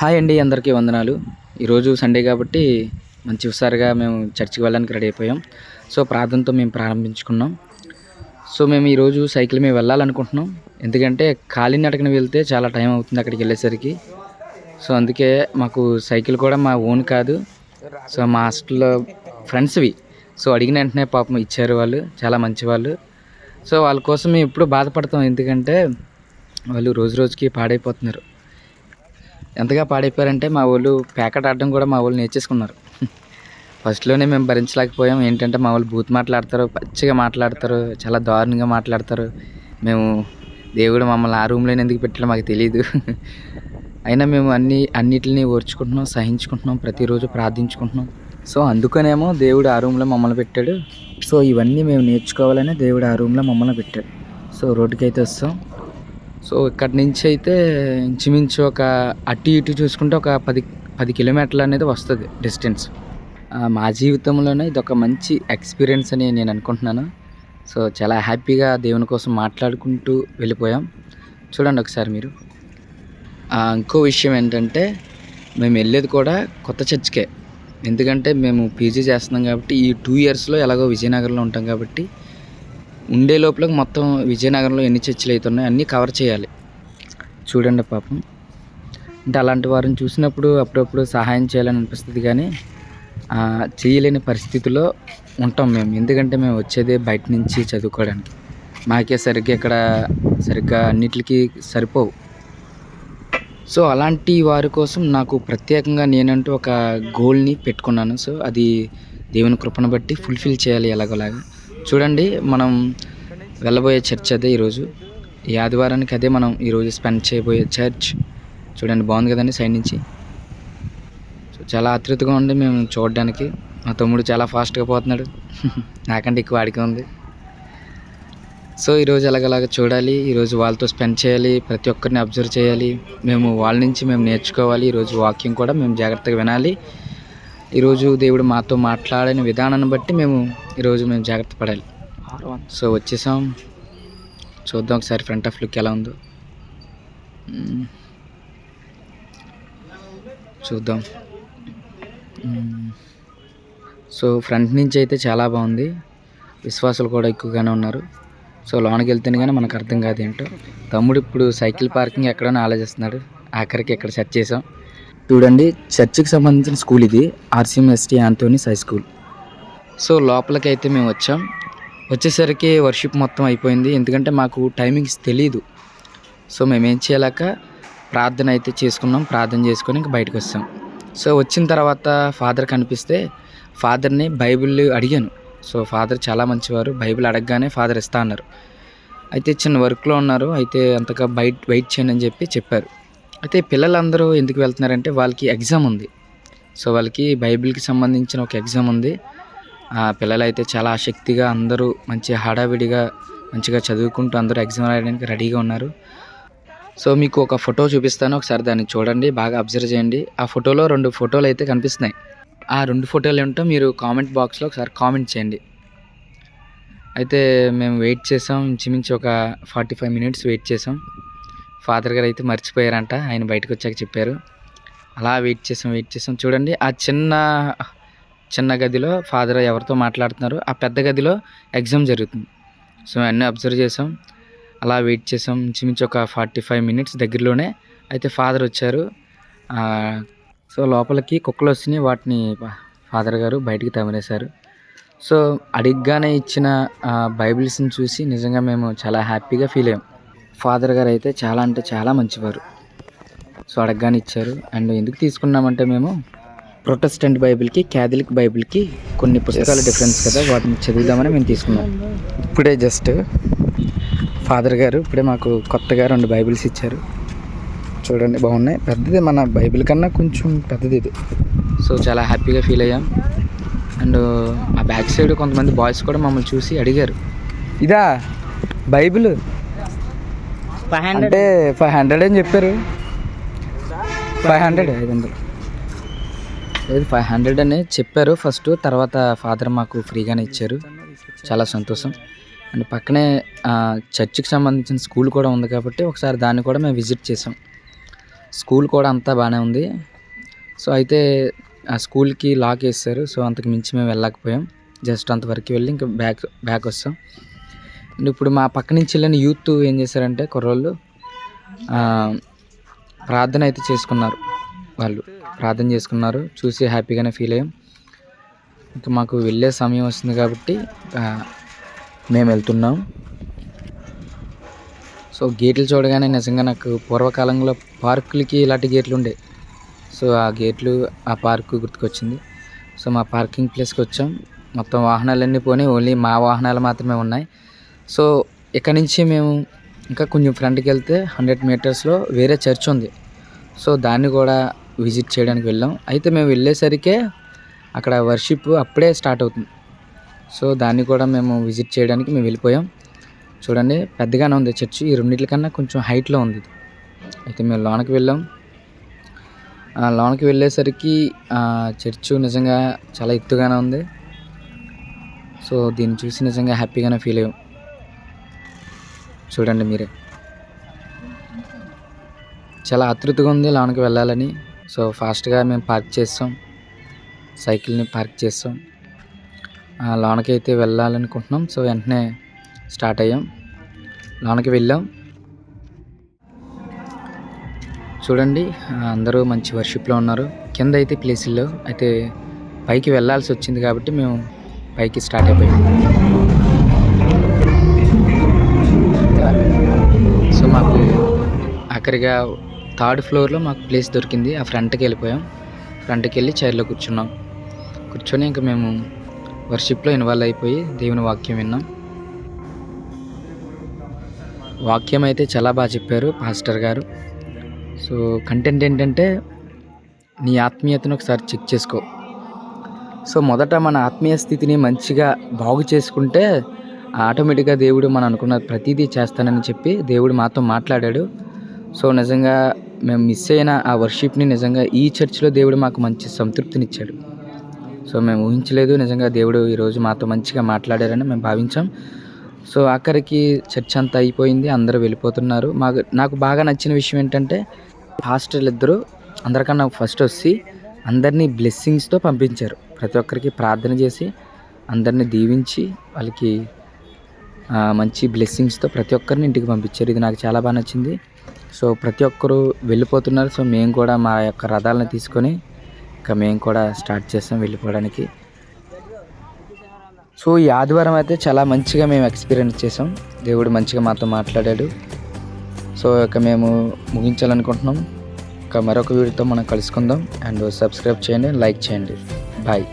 Hi అండి అందరికీ వందనాలు. ఈరోజు సండే కాబట్టి మంచి హుషారుగా మేము చర్చికి వెళ్ళడానికి రెడీ అయిపోయాం. సో ప్రార్థనతో మేము ప్రారంభించుకున్నాం. సో మేము ఈరోజు సైకిల్ మీద వెళ్ళాలనుకుంటున్నాం. ఎందుకంటే కాలినడకన వెళ్తే చాలా టైం అవుతుంది అక్కడికి వెళ్ళేసరికి. సో అందుకే మాకు సైకిల్ కూడా మా ఓన్ కాదు. సో మా హాస్టల్లో ఫ్రెండ్స్వి. సో అడిగిన వెంటనే పాపం ఇచ్చారు వాళ్ళు చాలా మంచి వాళ్ళు సో వాళ్ళ కోసం మేము ఎప్పుడు బాధపడతాం. ఎందుకంటే వాళ్ళు రోజు రోజుకి పాడైపోతున్నారు. ఎంతగా పాడైపోయారంటే మా వాళ్ళు ప్యాకెట్ ఆడడం కూడా మా వాళ్ళు నేర్చేసుకున్నారు. ఫస్ట్లోనే మేము భరించలేకపోయాం. ఏంటంటే మా వాళ్ళు బూత్ మాట్లాడతారు పచ్చిగా మాట్లాడతారు చాలా దారుణంగా మాట్లాడతారు. మేము దేవుడు మమ్మల్ని ఆ రూమ్లోనే ఎందుకు పెట్టాడు మాకు తెలియదు అయినా మేము అన్ని అన్నిటిని ఓర్చుకుంటున్నాం సహించుకుంటున్నాం ప్రతిరోజు ప్రార్థించుకుంటున్నాం. సో అందుకనేమో దేవుడు ఆ రూమ్లో మమ్మల్ని పెట్టాడు. సో ఇవన్నీ మేము నేర్చుకోవాలనే దేవుడు ఆ రూమ్లో మమ్మల్ని పెట్టాడు. సో రోడ్డుకి అయితే వస్తాం. సో ఇక్కడి నుంచి అయితే ఇంచుమించు ఒక అటు ఇటు చూసుకుంటే ఒక పది పది కిలోమీటర్లు అనేది వస్తుంది డిస్టెన్స్. మా జీవితంలోనే ఇది ఒక మంచి ఎక్స్పీరియన్స్ అని నేను అనుకుంటున్నాను. సో చాలా హ్యాపీగా దేవుని కోసం మాట్లాడుకుంటూ వెళ్ళిపోయాం. చూడండి ఒకసారి మీరు. ఇంకో విషయం ఏంటంటే మేము వెళ్ళేది కూడా కొత్త చర్చ్కే. ఎందుకంటే మేము పీజీ చేస్తున్నాం కాబట్టి ఈ టూ ఇయర్స్లో ఎలాగో విజయనగరంలో ఉంటాం కాబట్టి ఉండే లోపల మొత్తం విజయనగరంలో ఎన్ని చర్చిలు అయితే ఉన్నాయో అన్నీ కవర్ చేయాలి. చూడండి పాపం. అంటే అలాంటి వారిని చూసినప్పుడు అప్పుడప్పుడు సహాయం చేయాలని అనిపిస్తుంది కానీ చేయలేని పరిస్థితిలో ఉంటాం మేము. ఎందుకంటే మేము వచ్చేదే బయట నుంచి చదువుకోవడానికి. మాకే సరిగ్గా ఇక్కడ సరిగ్గా అన్నిటికీ సరిపోవు. సో అలాంటి వారి కోసం నాకు ప్రత్యేకంగా నేనంటూ ఒక గోల్ని పెట్టుకున్నాను. సో అది దేవుని కృపను బట్టి ఫుల్ఫిల్ చేయాలి ఎలాగోలాగా. చూడండి మనం వెళ్ళబోయే చర్చ్ అదే ఈరోజు. ఈ ఆదివారానికి అదే మనం ఈరోజు స్పెండ్ చేయబోయే చర్చ్. చూడండి బాగుంది కదండి సైడ్ నుంచి. సో చాలా ఆతృతగా ఉంది మేము చూడడానికి. మా తమ్ముడు చాలా ఫాస్ట్గా పోతున్నాడు. నాకంటే ఎక్కువ వాడికి ఉంది. సో ఈరోజు ఎలాగలాగ చూడాలి ఈరోజు వాళ్ళతో స్పెండ్ చేయాలి ప్రతి ఒక్కరిని అబ్జర్వ్ చేయాలి. మేము వాళ్ళ నుంచి మేము నేర్చుకోవాలి ఈరోజు వాకింగ్ కూడా మేము జాగ్రత్తగా వినాలి. ఈరోజు దేవుడు మాతో మాట్లాడిన విధానాన్ని బట్టి మేము ఈరోజు మేము జాగ్రత్త పడాలి. సో వచ్చేసాం. చూద్దాం ఒకసారి ఫ్రంట్ ఆఫ్ లుక్ ఎలా ఉందో. చూద్దాం. సో ఫ్రంట్ నుంచి అయితే చాలా బాగుంది. విశ్వాసులు కూడా ఎక్కువగానే ఉన్నారు. సో లోనకి వెళ్తేనే కానీ మనకు అర్థం కాదు ఏంటో తమ్ముడు ఇప్పుడు సైకిల్ పార్కింగ్ ఎక్కడో ఆలోచిస్తున్నాడు. ఆఖరికి ఇక్కడ సెట్ చేసాం. చూడండి చర్చికి సంబంధించిన స్కూల్ ఇది RCMST Antony's high school. So లోపలికి అయితే మేము వచ్చాం. వచ్చేసరికి వర్షిప్ మొత్తం అయిపోయింది. ఎందుకంటే మాకు టైమింగ్స్ తెలియదు సో మేము ఏం చేయలేక ప్రార్థన అయితే చేసుకున్నాం. ప్రార్థన చేసుకొని ఇంకా బయటకు వచ్చాం. సో వచ్చిన తర్వాత ఫాదర్ కనిపిస్తే ఫాదర్ని బైబిల్ అడిగాను. సో ఫాదర్ చాలా మంచివారు. బైబిల్ అడగగానే ఫాదర్ ఇస్తా అన్నారు. అయితే చిన్న వర్క్లో ఉన్నారు. అయితే అంతగా బయట వెయిట్ చేయండి అని చెప్పి చెప్పారు. అయితే పిల్లలందరూ ఎందుకు వెళ్తున్నారంటే వాళ్ళకి ఎగ్జామ్ ఉంది. సో వాళ్ళకి బైబిల్కి సంబంధించిన ఒక ఎగ్జామ్ ఉంది. ఆ చాలా ఆసక్తిగా అందరూ మంచి హడావిడిగా మంచిగా చదువుకుంటూ అందరూ ఎగ్జామ్ రాయడానికి రెడీగా ఉన్నారు. సో మీకు ఒక ఫోటో చూపిస్తాను. ఒకసారి దాన్ని చూడండి. బాగా అబ్జర్వ్ చేయండి. ఆ ఫోటోలో రెండు ఫోటోలు అయితే కనిపిస్తున్నాయి. ఆ రెండు ఫోటోలు ఏమిటో మీరు కామెంట్ బాక్స్లో ఒకసారి కామెంట్ చేయండి. అయితే మేము వెయిట్ చేసాం. ఇంచుమించు ఒక ఫార్టీ ఫైవ్ మినిట్స్ వెయిట్ చేసాం. ఫాదర్ గారు అయితే మర్చిపోయారంట. ఆయన బయటకు వచ్చాక చెప్పారు. అలా వెయిట్ చేసాం వెయిట్ చేసాం. చూడండి ఆ చిన్న చిన్న గదిలో ఫాదర్ ఎవరితో మాట్లాడుతున్నారు ఆ పెద్ద గదిలో ఎగ్జామ్ జరుగుతుంది. సో అన్నీ అబ్జర్వ్ చేసాం. అలా వెయిట్ చేసాం. ఇంచుమించు ఒక ఫార్టీ ఫైవ్ మినిట్స్ దగ్గరలోనే అయితే ఫాదర్ వచ్చారు. సో లోపలికి కుక్కలు వచ్చినాయి వాటిని ఫాదర్ గారు బయటికి తమిరేశారు సో అడిగ్గానే ఇచ్చిన ఆ, బైబిల్స్ని చూసి నిజంగా మేము చాలా హ్యాపీగా ఫీల్ అయ్యాం. ఫాదర్ గారు అయితే చాలా అంటే చాలా మంచివారు. సో అడగగానే ఇచ్చారు అండ్ ఎందుకు తీసుకున్నామంటే మేము ప్రొటెస్టెంట్ బైబిల్కి క్యాథలిక్ బైబిల్కి కొన్ని పుస్తకాలు డిఫరెన్స్ కదా వాటిని చదువుదామని మేము తీసుకున్నాం. ఇప్పుడే జస్ట్ ఫాదర్ గారు ఇప్పుడే మాకు కొత్తగా రెండు బైబిల్స్ ఇచ్చారు. చూడండి బాగున్నాయి. పెద్దది మన బైబిల్ కన్నా కొంచెం పెద్దది ఇది. సో చాలా హ్యాపీగా ఫీల్ అయ్యాం. అండ్ ఆ బ్యాక్ సైడ్ కొంతమంది బాయ్స్ కూడా మమ్మల్ని చూసి అడిగారు. ఇదా బైబిల్? అంటే ఫైవ్ హండ్రెడ్ అని చెప్పారు? ఫైవ్ హండ్రెడ్ ఐదు వందలు. లేదు ఫైవ్ హండ్రెడ్ అని చెప్పారు. ఫస్ట్ తర్వాత ఫాదర్ మాకు ఫ్రీగానే ఇచ్చారు. చాలా సంతోషం. అండ్ పక్కనే ఆ, చర్చికి సంబంధించిన స్కూల్ కూడా ఉంది కాబట్టి ఒకసారి దాన్ని కూడా మేము విజిట్ చేసాం. స్కూల్ కూడా అంతా బాగానే ఉంది. సో అయితే ఆ స్కూల్కి లాక్ వేస్తారు సో అంతకు మించి మేము వెళ్ళకపోయాం జస్ట్ అంతవరకు వెళ్ళి ఇంకా బ్యాక్ బ్యాక్ వస్తాం. ఇప్పుడు మా పక్క నుంచి వెళ్ళిన యూత్ ఏం చేశారంటే కుర్రోళ్ళు ప్రార్థన అయితే చేసుకున్నారు వాళ్ళు. ప్రార్థన చేసుకున్నారు చూసి హ్యాపీగానే ఫీల్ అయ్యాం. ఇంకా మాకు వెళ్ళే సమయం వస్తుంది కాబట్టి మేము వెళ్తున్నాం. సో గేట్లు చూడగానే నిజంగా నాకు పూర్వకాలంలో పార్కులకి ఇలాంటి గేట్లు ఉండే. సో ఆ గేట్లు ఆ పార్కు గుర్తుకొచ్చింది. సో మా పార్కింగ్ ప్లేస్కి వచ్చాం. మొత్తం వాహనాలన్నీ పోనీ ఓన్లీ మా వాహనాలు మాత్రమే ఉన్నాయి. సో ఇక్కడ నుంచి మేము ఇంకా కొంచెం ఫ్రంట్కి వెళ్తే హండ్రెడ్ మీటర్స్లో వేరే చర్చ్ ఉంది. సో దాన్ని కూడా విజిట్ చేయడానికి వెళ్ళాం. అయితే మేము వెళ్ళేసరికే అక్కడ వర్షిప్ అప్పుడే స్టార్ట్ అవుతుంది. సో దాన్ని కూడా మేము విజిట్ చేయడానికి మేము వెళ్ళిపోయాం. చూడండి పెద్దగానే ఉంది చర్చ్. ఈ రెండింటికన్నా కొంచెం హైట్లో ఉంది అయితే మేము లోనకి వెళ్ళాం. లోనకి వెళ్ళేసరికి చర్చ్ నిజంగా చాలా ఎత్తుగానే ఉంది. సో దీన్ని చూసి నిజంగా హ్యాపీగానే ఫీల్ అయ్యాం. చూడండి మీరే. చాలా ఆతృతగా ఉంది లోనకి వెళ్ళాలని. సో ఫాస్ట్గా మేము పార్క్ చేస్తాం. సైకిల్ని పార్క్ చేస్తాం. లోనకి అయితే వెళ్ళాలనుకుంటున్నాం. సో వెంటనే స్టార్ట్ అయ్యాం. లోనకి వెళ్ళాం. చూడండి అందరూ మంచి వర్షిప్లో ఉన్నారు. కింద అయితే ప్లేసుల్లో అయితే పైకి వెళ్ళాల్సి వచ్చింది కాబట్టి మేము పైకి స్టార్ట్ అయిపోయాం. దగ్గరగా థర్డ్ ఫ్లోర్లో మాకు ప్లేస్ దొరికింది. ఆ ఫ్రంట్కి వెళ్ళిపోయాం. ఫ్రంట్కి వెళ్ళి చైర్లో కూర్చున్నాం. కూర్చొని ఇంకా మేము వర్షిప్లో ఇన్వాల్వ్ అయిపోయి దేవుని వాక్యం విన్నాం. వాక్యం అయితే చాలా బాగా చెప్పారు పాస్టర్ గారు. సో కంటెంట్ ఏంటంటే నీ ఆత్మీయతను ఒకసారి చెక్ చేసుకో. సో మొదట మన ఆత్మీయ స్థితిని మంచిగా బాగు చేసుకుంటే ఆటోమేటిక్గా దేవుడు మనం అనుకున్న ప్రతిదీ చేస్తానని చెప్పి దేవుడు మాతో మాట్లాడాడు. సో నిజంగా మేము మిస్ అయిన ఆ వర్షిప్ని నిజంగా ఈ చర్చిలో దేవుడు మాకు మంచి సంతృప్తినిచ్చాడు. సో మేము ఊహించలేదు నిజంగా దేవుడు ఈరోజు మాతో మంచిగా మాట్లాడారని మేము భావించాం. సో ఆఖరికి చర్చ్ అంతా అయిపోయింది అందరూ వెళ్ళిపోతున్నారు. మాకు నాకు బాగా నచ్చిన విషయం ఏంటంటే హాస్టల్ ఇద్దరు అందరికన్నా ఫస్ట్ వచ్చి అందరినీ బ్లెస్సింగ్స్తో పంపించారు. ప్రతి ఒక్కరికి ప్రార్థన చేసి అందరినీ దీవించి వాళ్ళకి మంచి బ్లెస్సింగ్స్తో ప్రతి ఒక్కరిని ఇంటికి పంపించారు. ఇది నాకు చాలా బాగా నచ్చింది. సో ప్రతి ఒక్కరు వెళ్ళిపోతున్నారు. సో మేము కూడా మా యొక్క రథాలను తీసుకొని ఇంకా మేము కూడా స్టార్ట్ చేస్తాం వెళ్ళిపోవడానికి. సో ఈ ఆదివారం అయితే చాలా మంచిగా మేము ఎక్స్పీరియన్స్ చేసాం. దేవుడు మంచిగా మాతో మాట్లాడాడు. సో ఇక మేము ముగించాలనుకుంటున్నాం. ఇక మరొక వీడియోతో మనం కలుసుకుందాం. అండ్ సబ్స్క్రైబ్ చేయండి లైక్ చేయండి. బాయ్.